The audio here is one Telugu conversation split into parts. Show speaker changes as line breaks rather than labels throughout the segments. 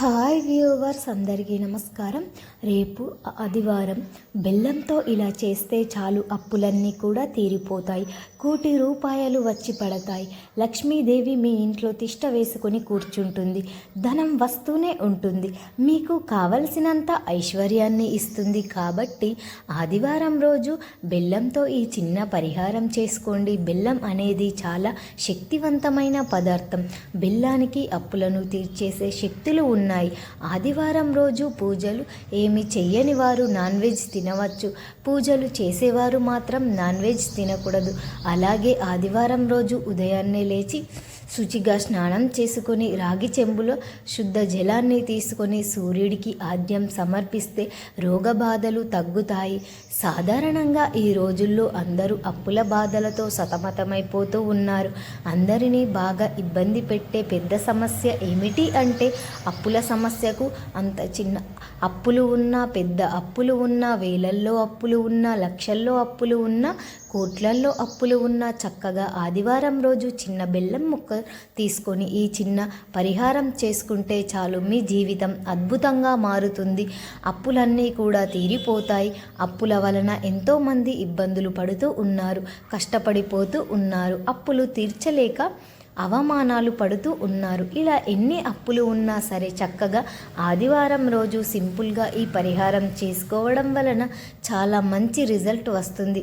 హాయ్ వ్యూవర్స్ అందరికీ నమస్కారం. రేపు ఆదివారం బెల్లంతో ఇలా చేస్తే చాలు అప్పులన్నీ కూడా తీరిపోతాయి. కోటి రూపాయలు వచ్చి పడతాయి. లక్ష్మీదేవి మీ ఇంట్లో తిష్ట వేసుకొని కూర్చుంటుంది. ధనం వస్తూనే ఉంటుంది. మీకు కావలసినంత ఐశ్వర్యాన్ని ఇస్తుంది కాబట్టి ఆదివారం రోజు బెల్లంతో ఈ చిన్న పరిహారం చేసుకోండి. బెల్లం అనేది చాలా శక్తివంతమైన పదార్థం. బెల్లానికి అప్పులను తీర్చేసే శక్తులు ఉన్నాయి ఉన్నాయి. ఆదివారం రోజు పూజలు ఏమి చెయ్యని వారు నాన్ వెజ్ తినవచ్చు. పూజలు చేసేవారు మాత్రం నాన్ వెజ్ తినకూడదు. అలాగే ఆదివారం రోజు ఉదయాన్నే లేచి శుచిగా స్నానం చేసుకొని రాగి చెంబులో శుద్ధ జలాన్ని తీసుకొని సూర్యుడికి ఆద్యం సమర్పిస్తే రోగబాధలు తగ్గుతాయి. సాధారణంగా ఈ రోజుల్లో అందరూ అప్పుల బాధలతో సతమతమైపోతూ ఉన్నారు. అందరినీ బాగా ఇబ్బంది పెట్టే పెద్ద సమస్య ఏమిటి అంటే అప్పుల సమస్యకు అంత చిన్న అప్పులు ఉన్నా పెద్ద అప్పులు ఉన్నా వేలల్లో అప్పులు ఉన్నా లక్షల్లో అప్పులు ఉన్నా కోట్లల్లో అప్పులు ఉన్నా చక్కగా ఆదివారం రోజు చిన్న బెల్లం ముక్క తీసుకొని ఈ చిన్న పరిహారం చేసుకుంటే చాలు మీ జీవితం అద్భుతంగా మారుతుంది. అప్పులన్నీ కూడా తీరిపోతాయి. అప్పుల వలన ఎంతోమంది ఇబ్బందులు పడుతూ ఉన్నారు కష్టపడిపోతూ ఉన్నారు అప్పులు తీర్చలేక అవమానాలు పడుతూ ఉన్నారు. ఇలా ఎన్ని అప్పులు ఉన్నా సరే చక్కగా ఆదివారం రోజు సింపుల్గా ఈ పరిహారం చేసుకోవడం వలన చాలా మంచి రిజల్ట్ వస్తుంది.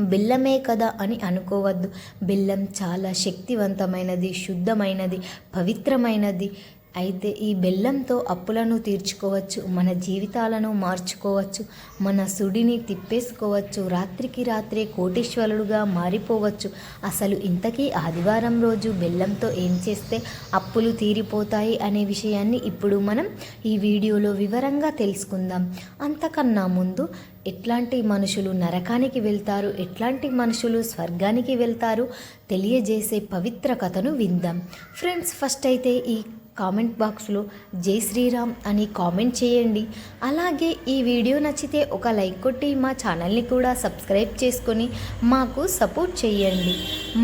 బెల్లమే కదా అని అనుకోవద్దు. బెల్లం చాలా శక్తివంతమైనది శుద్ధమైనది పవిత్రమైనది. అయితే ఈ బెల్లంతో అప్పులను తీర్చుకోవచ్చు మన జీవితాలను మార్చుకోవచ్చు మన సుడిని తిప్పేసుకోవచ్చు రాత్రికి రాత్రే కోటీశ్వరుడుగా మారిపోవచ్చు. అసలు ఇంతకీ ఆదివారం రోజు బెల్లంతో ఏం చేస్తే అప్పులు తీరిపోతాయి అనే విషయాన్ని ఇప్పుడు మనం ఈ వీడియోలో వివరంగా తెలుసుకుందాం. అంతకన్నా ముందు ఎట్లాంటి మనుషులు నరకానికి వెళ్తారు ఎట్లాంటి మనుషులు స్వర్గానికి వెళ్తారు తెలియజేసే పవిత్ర కథను విందాం. ఫ్రెండ్స్ ఫస్ట్ అయితే ఈ కామెంట్ బాక్స్లో జై శ్రీరామ్ అని కామెంట్ చేయండి. అలాగే ఈ వీడియో నచ్చితే ఒక లైక్ కొట్టి మా ఛానల్ని కూడా సబ్స్క్రైబ్ చేసుకొని మాకు సపోర్ట్ చేయండి.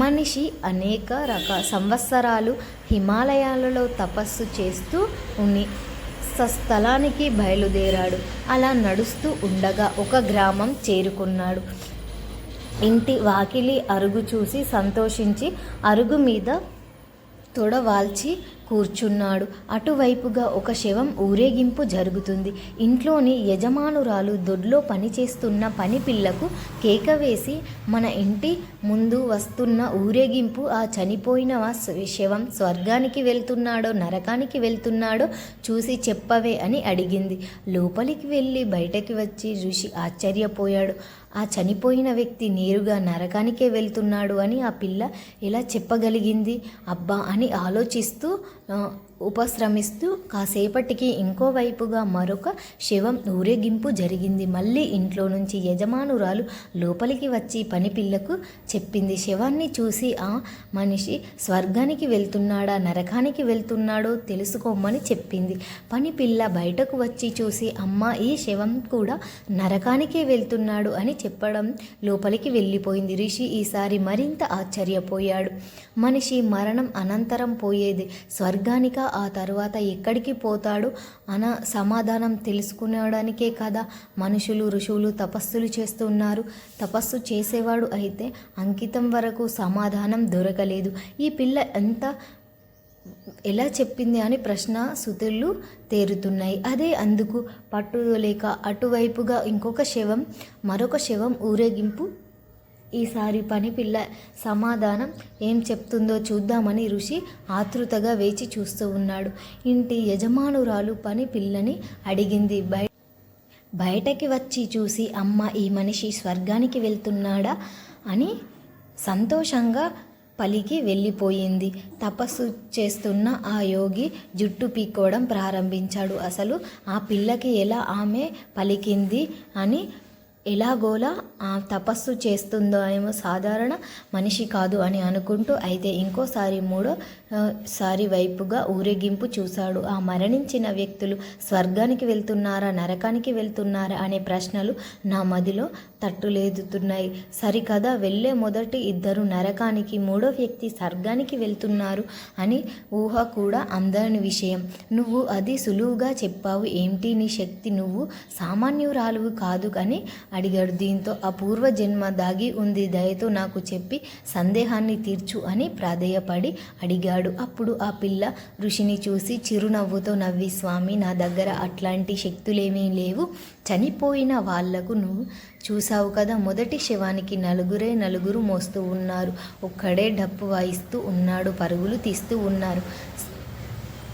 మనిషి అనేక రక సంవత్సరాలు హిమాలయాలలో తపస్సు చేస్తూ ఉని స్థలానికి బయలుదేరాడు. అలా నడుస్తూ ఉండగా ఒక గ్రామం చేరుకున్నాడు. ఇంటి వాకిలి అరుగు చూసి సంతోషించి అరుగు మీద తొడవాల్చి కూర్చున్నాడు. అటువైపుగా ఒక శవం ఊరేగింపు జరుగుతుంది. ఇంట్లోని యజమానురాలు దొడ్లో పనిచేస్తున్న పని పిల్లకు కేక వేసి మన ఇంటి ముందు వస్తున్న ఊరేగింపు ఆ చనిపోయిన శవం స్వర్గానికి వెళ్తున్నాడో నరకానికి వెళ్తున్నాడో చూసి చెప్పవే అని అడిగింది. లోపలికి వెళ్ళి బయటకి వచ్చి ఋషి ఆశ్చర్యపోయాడు. ఆ చనిపోయిన వ్యక్తి నేరుగా నరకానికే వెళ్తున్నాడు అని ఆ పిల్ల ఎలా చెప్పగలిగింది? అబ్బా అని ఆలోచిస్తూ 然后 ఉపశ్రమిస్తూ కాసేపటికి ఇంకోవైపుగా మరొక శవం ఊరేగింపు జరిగింది. మళ్ళీ ఇంట్లో నుంచి యజమానురాలు లోపలికి వచ్చి పని పిల్లకు చెప్పింది. శవాన్ని చూసి ఆ మనిషి స్వర్గానికి వెళ్తున్నాడా? నరకానికి వెళ్తున్నాడో తెలుసుకోమని చెప్పింది. పని పిల్ల బయటకు వచ్చి చూసి అమ్మ ఈ శవం కూడా నరకానికే వెళ్తున్నాడు అని చెప్పడం లోపలికి వెళ్ళిపోయింది. రిషి ఈసారి మరింత ఆశ్చర్యపోయాడు. మనిషి మరణం అనంతరం పోయేది స్వర్గానిక ఆ తర్వాత ఎక్కడికి పోతాడు? అన సమాధానం తెలుసుకునేడానికే కదా మనుషులు ఋషులు తపస్సులు చేస్తున్నారు. తపస్సు చేసేవాడు అయితే అంకితం వరకు సమాధానం దొరకలేదు. ఈ పిల్ల ఎంత ఎలా చెప్పింది అని ప్రశ్న సుతులు తేరుతున్నాయి. అదే అందుకు పట్టులేక అటువైపుగా ఇంకొక శవం మరొక శవం ఊరేగింపు ఈసారి పని పిల్ల సమాధానం ఏం చెప్తుందో చూద్దామని ఋషి ఆతృతగా వేచి చూస్తూ ఉన్నాడు. ఇంటి యజమానురాలు పని పిల్లని అడిగింది. బయ బయటకి వచ్చి చూసి అమ్మ ఈ మనిషి స్వర్గానికి వెళ్తున్నాడా అని సంతోషంగా పలికి వెళ్ళిపోయింది. తపస్సు చేస్తున్న ఆ యోగి జుట్టు పీక్కోవడం ప్రారంభించాడు. అసలు ఆ పిల్లకి ఎలా ఆమె పలికింది అని ఎలాగోలా ఆ తపస్సు చేస్తుందో ఏమో సాధారణ మనిషి కాదు అని అనుకుంటూ అయితే ఇంకోసారి మూడో సారి వైపుగా ఊరేగింపు చూశాడు. ఆ మరణించిన వ్యక్తులు స్వర్గానికి వెళ్తున్నారా నరకానికి వెళ్తున్నారా అనే ప్రశ్నలు నా మదిలో తట్టులేదుతున్నాయి. సరికదా వెళ్ళే మొదటి ఇద్దరు నరకానికి మూడో వ్యక్తి స్వర్గానికి వెళ్తున్నారు అని ఊహ కూడా అందని విషయం. నువ్వు అది సులువుగా చెప్పావు. ఏమిటి నీ శక్తి? నువ్వు సామాన్యురాలువు కాదు కానీ అడిగాడు. దీంతో అపూర్వ జన్మ దాగి ఉంది. దయతో నాకు చెప్పి సందేహాన్ని తీర్చు అని ప్రాధేయపడి అడిగాడు. అప్పుడు ఆ పిల్ల ఋషిని చూసి చిరునవ్వుతో నవ్వి స్వామి నా దగ్గర అట్లాంటి శక్తులేమీ లేవు. చనిపోయిన వాళ్ళకు నువ్వు చూసావు కదా. మొదటి శవానికి నలుగురే నలుగురు మోస్తూ ఉన్నారు. ఒక్కడే డప్పు వాయిస్తూ ఉన్నాడు. పరుగులు తీస్తూ ఉన్నారు.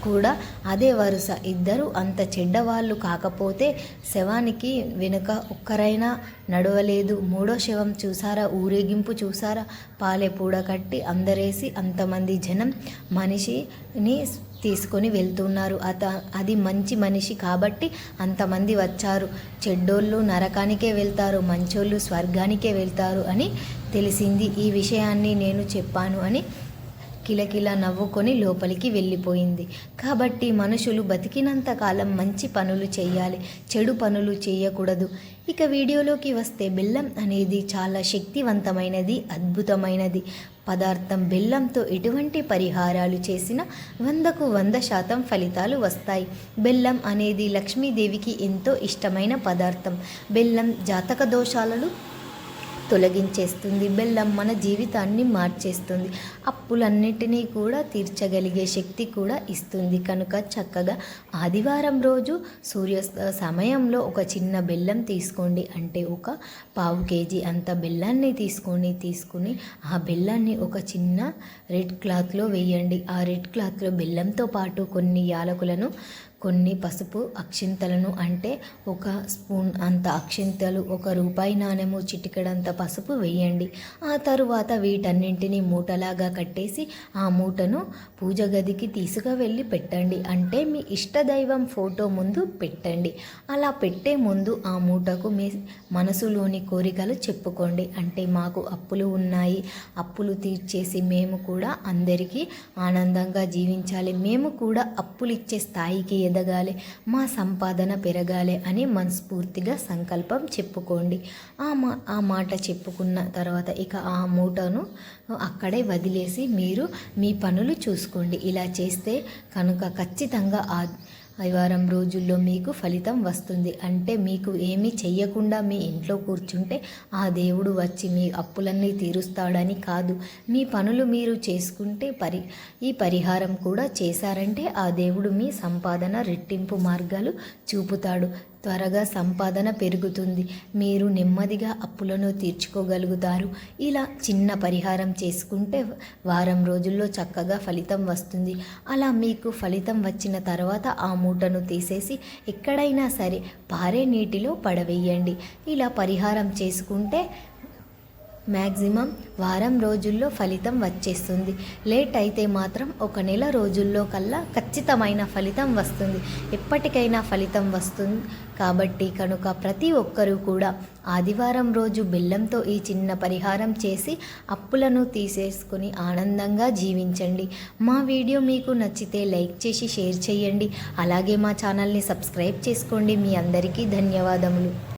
కూడా అదే వరుస. ఇద్దరు అంత చెడ్డవాళ్ళు కాకపోతే శవానికి వెనుక ఒక్కరైనా నడవలేదు. మూడో శవం చూసారా? ఊరేగింపు చూసారా? పాలెపూడ కట్టి అందరేసి అంతమంది జనం మనిషిని తీసుకొని వెళ్తున్నారు. అత అది మంచి మనిషి కాబట్టి అంతమంది వచ్చారు. చెడ్డోళ్ళు నరకానికే వెళ్తారు మంచోళ్ళు స్వర్గానికే వెళ్తారు అని తెలిసింది. ఈ విషయాన్ని నేను చెప్పాను అని కిలకిల నవ్వుకొని లోపలికి వెళ్ళిపోయింది. కాబట్టి మనుషులు బతికినంత కాలం మంచి పనులు చేయాలి చెడు పనులు చేయకూడదు ఇక వీడియోలోకి వస్తే బెల్లం అనేది చాలా శక్తివంతమైనది అద్భుతమైనది. పదార్థం బెల్లంతో ఎటువంటి పరిహారాలు చేసినా వందకు వంద శాతం ఫలితాలు వస్తాయి. బెల్లం అనేది లక్ష్మీదేవికి ఎంతో ఇష్టమైన పదార్థం. బెల్లం జాతక దోషాలను తొలగించేస్తుంది. బెల్లం మన జీవితాన్ని మార్చేస్తుంది. అప్పులన్నిటినీ కూడా తీర్చగలిగే శక్తి కూడా ఇస్తుంది. కనుక చక్కగా ఆదివారం రోజు సూర్య సమయంలో ఒక చిన్న బెల్లం తీసుకోండి. అంటే ఒక పావు కేజీ అంత బెల్లాన్ని తీసుకొని తీసుకుని ఆ బెల్లాన్ని ఒక చిన్న రెడ్ క్లాత్లో వేయండి. ఆ రెడ్ క్లాత్లో బెల్లంతో పాటు కొన్ని యాలకులను కొన్ని పసుపు అక్షింతలను అంటే ఒక స్పూన్ అంత అక్షింతలు ఒక రూపాయి నాణెము చిటికెడంత పసుపు వేయండి. ఆ తరువాత వీటన్నింటినీ మూటలాగా కట్టేసి ఆ మూటను పూజ గదికి తీసుకువెళ్ళి పెట్టండి. అంటే మీ ఇష్టదైవం ఫోటో ముందు పెట్టండి. అలా పెట్టే ముందు ఆ మూటకు మీ మనసులోని కోరికలు చెప్పుకోండి. అంటే మాకు అప్పులు ఉన్నాయి. అప్పులు తీర్చేసి మేము కూడా అందరికీ ఆనందంగా జీవించాలి. మేము కూడా అప్పులు ఇచ్చే స్థాయికి ఎదగాలి మా సంపాదన పెరగాలి అని మనస్ఫూర్తిగా సంకల్పం చెప్పుకోండి. ఆ మా ఆ మాట చెప్పుకున్న తర్వాత ఇక ఆ మూటను అక్కడే వదిలేసి మీరు మీ పనులు చూసుకోండి. ఇలా చేస్తే కనుక ఖచ్చితంగా ఆ వారం రోజుల్లో మీకు ఫలితం వస్తుంది. అంటే మీకు ఏమీ చెయ్యకుండా మీ ఇంట్లో కూర్చుంటే ఆ దేవుడు వచ్చి మీ అప్పులన్నీ తీరుస్తాడని కాదు. మీ పనులు మీరు చేసుకుంటే పరి ఈ పరిహారం కూడా చేశారంటే ఆ దేవుడు మీ సంపాదన రెట్టింపు మార్గాలు చూపుతాడు. త్వరగా సంపాదన పెరుగుతుంది. మీరు నెమ్మదిగా అప్పులను తీర్చుకోగలుగుతారు. ఇలా చిన్న పరిహారం చేసుకుంటే వారం రోజుల్లో చక్కగా ఫలితం వస్తుంది. అలా మీకు ఫలితం వచ్చిన తర్వాత ఆ మూటను తీసేసి ఎక్కడైనా సరే పారే నీటిలో పడవేయండి. ఇలా పరిహారం చేసుకుంటే మ్యాక్సిమం వారం రోజుల్లో ఫలితం వచ్చేస్తుంది. లేట్ అయితే మాత్రం ఒక నెల రోజుల్లో కల్లా ఖచ్చితమైన ఫలితం వస్తుంది. ఎప్పటికైనా ఫలితం వస్తుంది. కాబట్టి కనుక ప్రతి ఒక్కరూ కూడా ఆదివారం రోజు బెల్లంతో ఈ చిన్న పరిహారం చేసి అప్పులను తీసేసుకుని ఆనందంగా జీవించండి. మా వీడియో మీకు నచ్చితే లైక్ చేసి షేర్ చేయండి. అలాగే మా ఛానల్ని సబ్స్క్రైబ్ చేసుకోండి. మీ అందరికీ ధన్యవాదములు.